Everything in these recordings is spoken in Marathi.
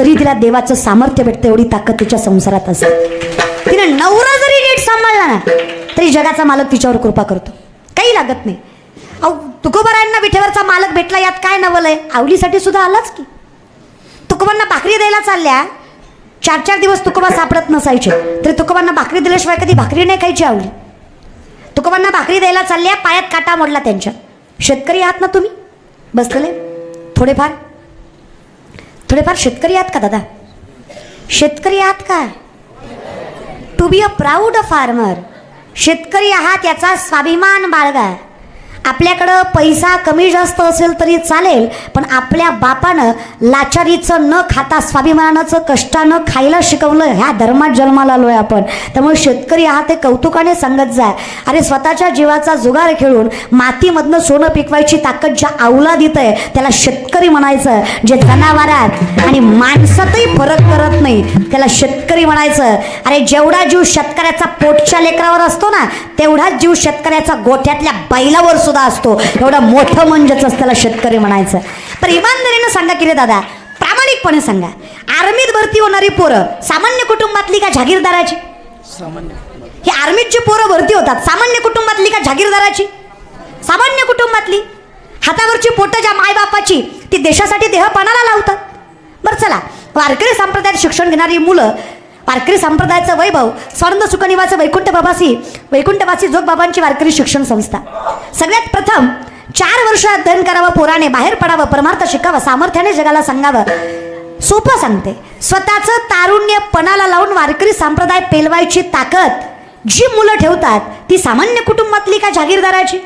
तरी तिला देवाचं सामर्थ्य भेटतं एवढी ताकद तिच्या संसारात असते. तिने नवरा जरी नीट सांभाळला ना तरी जगाचा मालक तिच्यावर कृपा करतो. काही लागत नाही. अहो तुकोबारायांना विठेवरचा मालक भेटला यात काय नवल आहे? आवलीसाठी सुद्धा आलाच की. तुकोबांना भाकरी द्यायला चालल्या चार चार दिवस तुकोबा सापडत नसायचे. तरी तुकोबांना भाकरी दिल्याशिवाय कधी भाकरी नाही खायची आवली. तुकोबांना भाकरी द्यायला चालल्या पायात काटा मोडला त्यांच्या. शेतकरी आहात ना तुम्ही? बसलेले? थोडेफार? थोडेफार शेतकरी आहात का दादा? शेतकरी आहात का? To be a proud farmer शेतकरी आहात याचा स्वाभिमान बाळगा. आपल्याकडं पैसा कमी जास्त असेल तरी चालेल पण आपल्या बापानं लाचारीचं न खाता स्वाभिमानाचं कष्टानं खायला शिकवलं ह्या धर्मात जन्माला आलो आहे आपण. त्यामुळे शेतकरी हा ते कौतुकाने सांगत जाय अरे स्वतःच्या जीवाचा जुगार खेळून मातीमधनं सोनं पिकवायची ताकद ज्या अवलादित आहे त्याला शेतकरी म्हणायचं जे जनावरात आणि माणसातही फरक करत नाही त्याला शेतकरी म्हणायचं अरे जेवढा जीव शेतकऱ्याचा पोटच्या लेकरावर असतो ना तेवढाच जीव शेतकऱ्याचा गोठ्यातल्या बैलावर सुद्धा असतो. एवढं मोठं म्हणजेच त्याला शेतकरी म्हणायचं. पण इमानदारीनं सांगा की रे दादा प्रामाणिकपणे सांगा. आर्मीत भरती होणारी पोरं सामान्य कुटुंबातली का जागीरदाराची? ही आर्मीची पोरं भरती होतात सामान्य कुटुंबातली का जागीरदाराची? सामान्य कुटुंबातली. हातावरची पोटं ज्या मायबापाची ती देशासाठी देह पणाला लावतात. बरं चला वारकरी संप्रदायात शिक्षण घेणारी मुलं वारकरी संप्रदायाचं वैभव स्वानंद सुखनिवाचं वैकुंठ बाबासी वैकुंठवासी जोग बाबांची वारकरी शिक्षण संस्था. सगळ्यात प्रथम चार वर्ष अध्ययन करावं पोराने बाहेर पडावं परमार्थ शिकावं सामर्थ्याने जगाला सांगावं. सोपं सांगते. स्वतःचं तारुण्य पणाला लावून वारकरी संप्रदाय पेलवायची ताकद जी मुलं ठेवतात ती सामान्य कुटुंबातली का जागीरदाराची?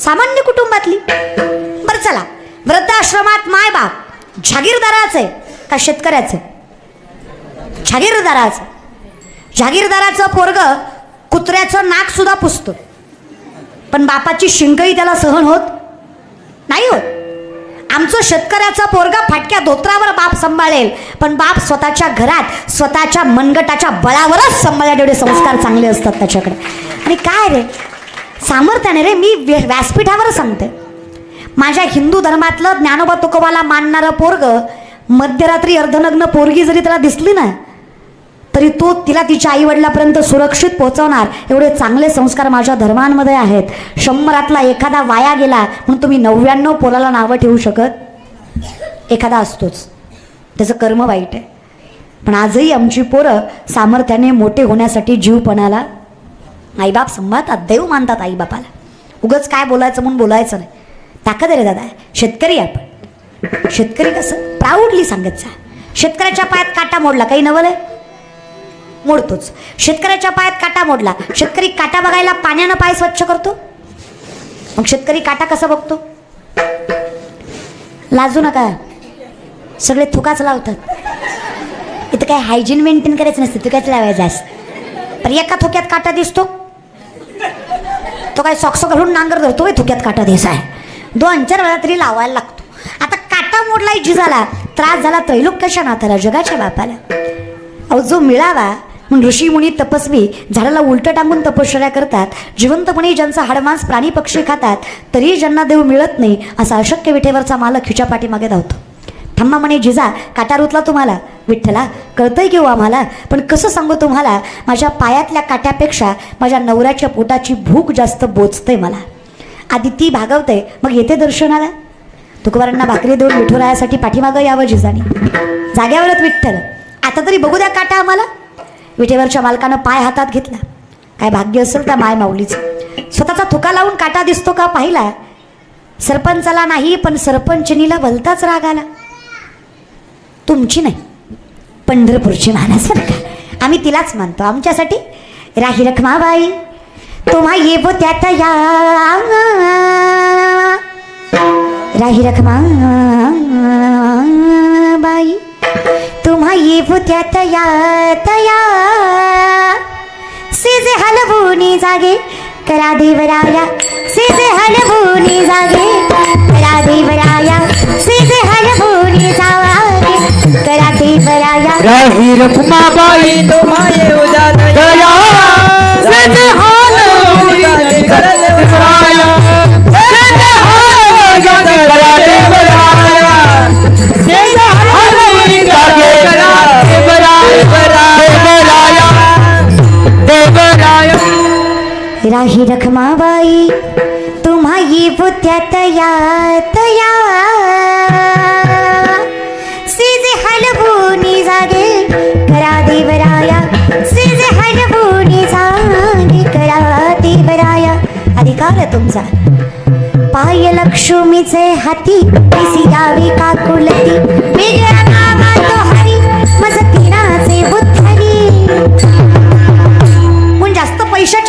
सामान्य कुटुंबातली. बरं चला वृद्धाश्रमात मायबाप जागीरदाराचे का शेतकऱ्याचे? जागीरदाराचं. जागीरदाराचं पोरग कुत्र्याचं नाक सुद्धा पुसतं. पण बापाची शिंकही त्याला सहन होत नाही होत. आमचं शेतकऱ्याचा पोरगा फाटक्या धोत्रावर बाप सांभाळेल पण बाप स्वतःच्या घरात स्वतःच्या मनगटाच्या बळावरच सांभाळल्या एवढे संस्कार चांगले असतात त्याच्याकडे. आणि काय रे? सामर्थ्याने रे मी व्यासपीठावर सांगते. माझ्या हिंदू धर्मातलं ज्ञानोबा तुकोबाला मानणारं पोरग मध्यरात्री अर्धनग्न पोरगी जरी त्याला दिसली ना तरी तो तिला तिच्या आईवडिलापर्यंत सुरक्षित पोहोचवणार. एवढे चांगले संस्कार माझ्या धर्मांमध्ये आहेत. शंभरातला एखादा वाया गेला म्हणून तुम्ही नव्याण्णव पोराला नावं ठेवू शकत? एखादा असतोच. त्याचं कर्म वाईट आहे. पण आजही आमची पोरं सामर्थ्याने मोठे होण्यासाठी जीवपणाला आईबाप संभाळतात देव मानतात आईबापाला. उगच काय बोलायचं म्हणून बोलायचं नाही. ताकद आहे रे दादा. शेतकरी आपण. शेतकरी कसं? प्राऊडली सांगत जा. शेतकऱ्याच्या पायात काटा मोडला. काही नवल आहे? मोडतोच. शेतकऱ्याच्या पायात काटा मोडला. शेतकरी काटा बघायला पाण्यानं पाय स्वच्छ करतो? मग शेतकरी काटा कसा बघतो? लाजू नका. सगळे थुकाच लावतात. इथं काय हायजीन मेंटेन करायचं नसतं तुकाच लावायचं असतं पण एका थोक्यात काटा दिसतो. तो काय सॉक्स घालून नांगर धरतो थुक्यात थोक्यात काटा दिसाय. दोन चार वेळा तरी लावायला लागतो. आता काटा मोडलाय जिजाला. त्रास झाला त्रैलोक्याच्या नाथाला जगाच्या बापाला. अहो जो मिळावा म्हणून ऋषी मुनी तपस्वी झाडाला उलटं टांगून तपश्चर्या करतात. जिवंतपणे ज्यांचा हाडमांस प्राणी पक्षी खातात तरीही ज्यांना देव मिळत नाही असा अशक्य विठेवरचा मालक हिच्या पाठीमागे धावतो. थांबा म्हणे जिजा काटा रुतला तुम्हाला. विठ्ठला कळतंय घेऊ हो आम्हाला पण कसं सांगू तुम्हाला? माझ्या पायातल्या काट्यापेक्षा माझ्या नवऱ्याच्या पोटाची भूक जास्त बोचते मला. आधी ती भागवते मग येते दर्शनाला? तुकवारांना भाकरी देऊन विठुरायासाठी पाठीमागं यावं जिजाने. जाग्यावरच विठ्ठल. आता तरी बघू द्या काटा आम्हाला. विठेवरच्या मालकानं पाय हातात घेतला. काय भाग्य असेल त्या माय माऊलीचं. स्वतःचा थुका लावून काटा दिसतो का पाहिला? सरपंचाला नाही पण सरपंचनीला भलताच राग आला. तुमची नाही पंढरपूरची मानस बरं का आम्ही तिलाच मानतो. आमच्यासाठी राही रखमाबाई तुम्हा येव त्यात या. राही रखमा तुम्हा येव त्यात या तया सेजे हलवूनी जागे करा देवराया। सेजे हलवूनी जागे करा देवराया। सेजे हलवूनी जागे करा देवराया। राही रखमाबाई तुम्हारे उजाला राही रखमाबाई तुम्हाई ये तया तया सीजे सिजे हलवूनी जागे करा देवराया सीजे हलवूनी जागे करा देवराया. अधिकार तुमचा. पाय लक्ष्मीचे हाती पिसी यावी काकुलती वेगळ्या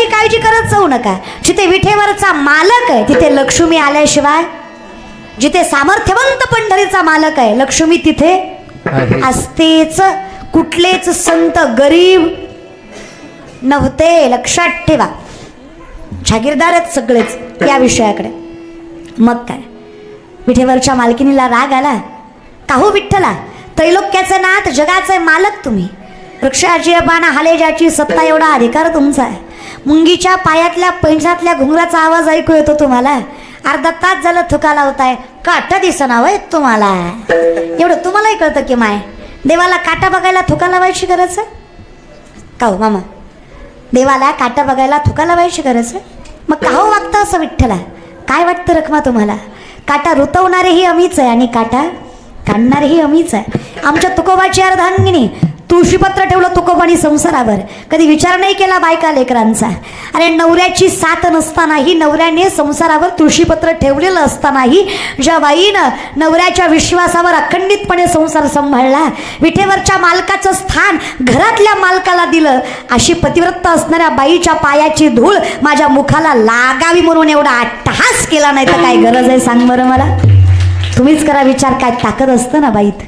काळजी करत जाऊ नका. जिथे विठेवरचा मालक आहे तिथे लक्ष्मी आल्याशिवाय जिथे सामर्थ्यवंत पंढरीचा मालक आहे लक्ष्मी तिथे. असतेच. कुठलेच संत गरीब नव्हते. लक्षात ठेवा. जागीरदार आहेत सगळेच या विषयाकडे. मग काय? विठेवरच्या मालकिनीला राग आला. काहू विठ्ठला त्रैलोक्याचं नाथ जगाचे मालक तुम्ही. वृक्षाची पाना हालेजाची सत्ता एवढा अधिकार तुमचा आहे. मुंगीच्या पायातल्या पैंजातल्या घुंगराचा आवाज ऐकू येतो तुम्हाला. अर्धा तास झालं थुका लावताय. काटा दिसना वय तुम्हाला. एवढं तुम्हालाही कळतं की माय. देवाला काटा बघायला थुका लावायची गरज? आहे का हो मामा? देवाला काटा बघायला थुका लावायची गरज? आहे मग का हो वागतं असं विठ्ठला? काय वाटतं रखमा तुम्हाला? काटा रुतवणारेही अमीच आहे आणि काटा काढणारेही अमीच आहे. आमच्या तुकोबाची अर्धांगिनी तुळशीपत्र ठेवलं तुकोबानी संसारावर. कधी विचार नाही केला बायका लेकरांचा. अरे नवऱ्याची साथ नसतानाही नवऱ्याने संसारावर तुळशीपत्र ठेवलेलं असतानाही ज्या बाईनं नवऱ्याच्या विश्वासावर अखंडितपणे संसार सांभाळला विठेवरच्या मालकाचं स्थान घरातल्या मालकाला दिलं अशी पतिव्रत असणाऱ्या बाईच्या पायाची धूळ माझ्या मुखाला लागावी म्हणून एवढा अट्टहास केला नाही तर काय गरज आहे? सांग बरं मला. तुम्हीच करा विचार काय ताकद असतं ना बाईत?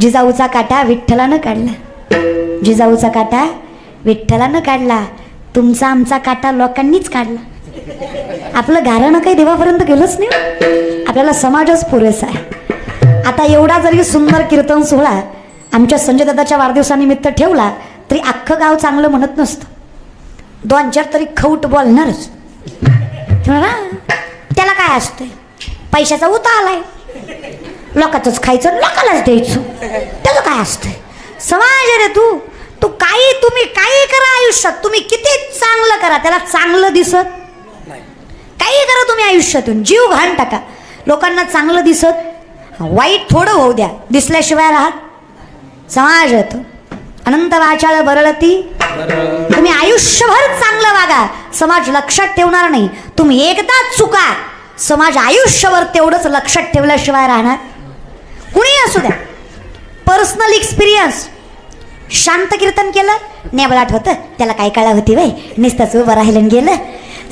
जिजाऊचा काटा विठ्ठलानं काढला. जिजाऊचा काटा विठ्ठलानं काढला. तुमचा आमचा काटा लोकांनीच काढला. आपलं गारणं काही देवापर्यंत गेलंच नाही हो. आपल्याला समाजच पुरेसा आहे. आता एवढा जरी सुंदर कीर्तन सोहळा आमच्या संजय दादाच्या वाढदिवसानिमित्त ठेवला तरी अख्खं गाव चांगलं म्हणत नसतं. दोन चार तरी खऊट बोलणारच. ना, त्याला काय असतंय? पैशाचा उता आलाय. लोकांचंच खायचं लोकांनाच द्यायचं. त्याचं काय असतंय? समाज रे तू. तू काही तुम्ही काही करा आयुष्यात. तुम्ही किती चांगलं करा त्याला चांगलं दिसत. काही करा तुम्ही आयुष्यातून. जीव घाण टाका. लोकांना चांगलं दिसत. वाईट थोडं होऊ द्या. दिसल्याशिवाय राहत. समाज येतो अनंत वाचाळ बरळती. तुम्ही आयुष्यभर चांगलं वागा. समाज लक्षात ठेवणार नाही. तुम्ही एकदा चुका. समाज आयुष्यभर तेवढंच लक्षात ठेवल्याशिवाय राहणार. कुणी असू द्या. पर्सनल एक्सपिरियन्स शांत कीर्तन केलं नेबळाट होतं. त्याला काय कळा होती वय? निस्ताच उभं राहिलं गेलं.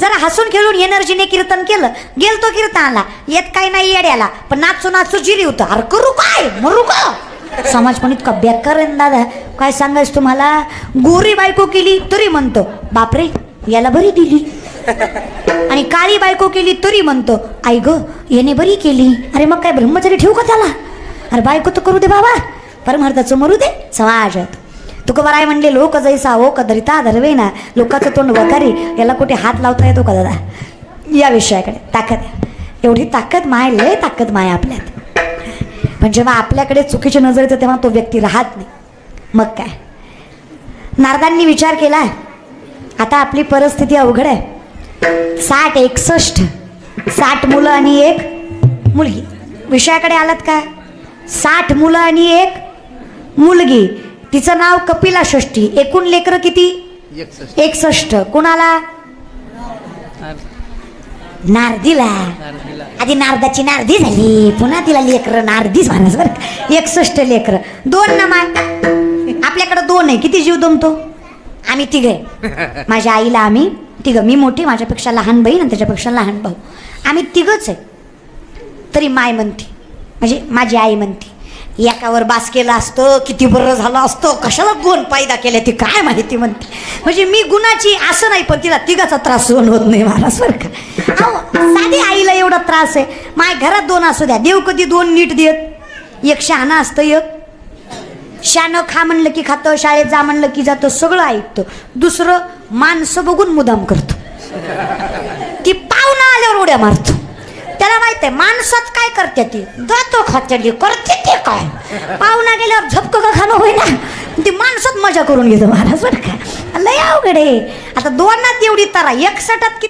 जरा हसून खेळून एनर्जीने कीर्तन केलं. गेलतो कीर्तनाला. येत काही नाही येड्याला. पण नाचू नाचू जिरी होतं. अर करू काय? मरू का? समाज पण इतका बेकार आहे दादा. काय सांगायच तुम्हाला? गोरी बायको केली तरी म्हणतो. बापरे याला बरी दिली. आणि काळी बायको केली तरी म्हणतो. आई ग याने बरी केली. अरे मग काय ब्रह्मचारी ठेवू का त्याला? अरे बायको तर करू दे बाबा. परमार्थाचं मरू दे. समाज तुकोबाराय म्हणले लोक जैसा हो, ओ कदरिता धरवेना लोकाचं तोंड वकारी याला कुठे हात लावता येतो का दादा? या विषयाकडे. ताकद. एवढी ताकद माय लय ताकद माय आपल्यात. पण जेव्हा आपल्याकडे चुकीची नजर येते तेव्हा तो व्यक्ती राहत नाही. मग काय? नारदांनी विचार केला. आता आपली परिस्थिती अवघड आहे. साठ एकसष्ट. साठ मुलं आणि एक मुलगी. विषयाकडे आलात का? साठ मुलं आणि एक मुलगी. तिचं नाव कपिला षष्ठी. एकूण लेकरं किती? एकसष्ट. कुणाला? नारदीला. आधी नारदाची नारदी झाली. पुन्हा तिला लेकरं नारदीच म्हणास बरं. एकसष्ट लेकरं. दोन ना माय आपल्याकडं दोन आहे. किती जीव दमतो? आम्ही तिघे. माझ्या आईला आम्ही तिघं. मी मोठी माझ्यापेक्षा लहान बहीण आणि त्याच्यापेक्षा लहान भाऊ. आम्ही तिघच आहे. तरी माय म्हणते म्हणजे माझी आई म्हणते एकावर बास केलं असतं किती बरं झालं असतं कशाला गुण पायदा केले ती काय माहिती म्हणते. म्हणजे मी गुणाची असं नाही पण तिला तिघाचा त्रास सहन होत नाही मला सारखं अहो, साधी आईला एवढा त्रास आहे. माय घरात दोन असू द्या. देव कधी दोन नीट देत? एक शहाणा असतं एक. शानं खा म्हणलं की खातं शाळेत जा म्हणलं की जातं सगळं ऐकतं. दुसरं माणसं बघून मुदाम करतो. ती पाहुणा आल्यावर उड्या मारतो. माहीत माणसात काय करते ती? जातो खात्याली करते ते काय? पाहुणा गेल्यावर झपक का खाणं होईना? ती माणसात मजा करून घेतो महाराज बरं का? लय अवघड आहे. आता दोनात एवढी तारा एक सटात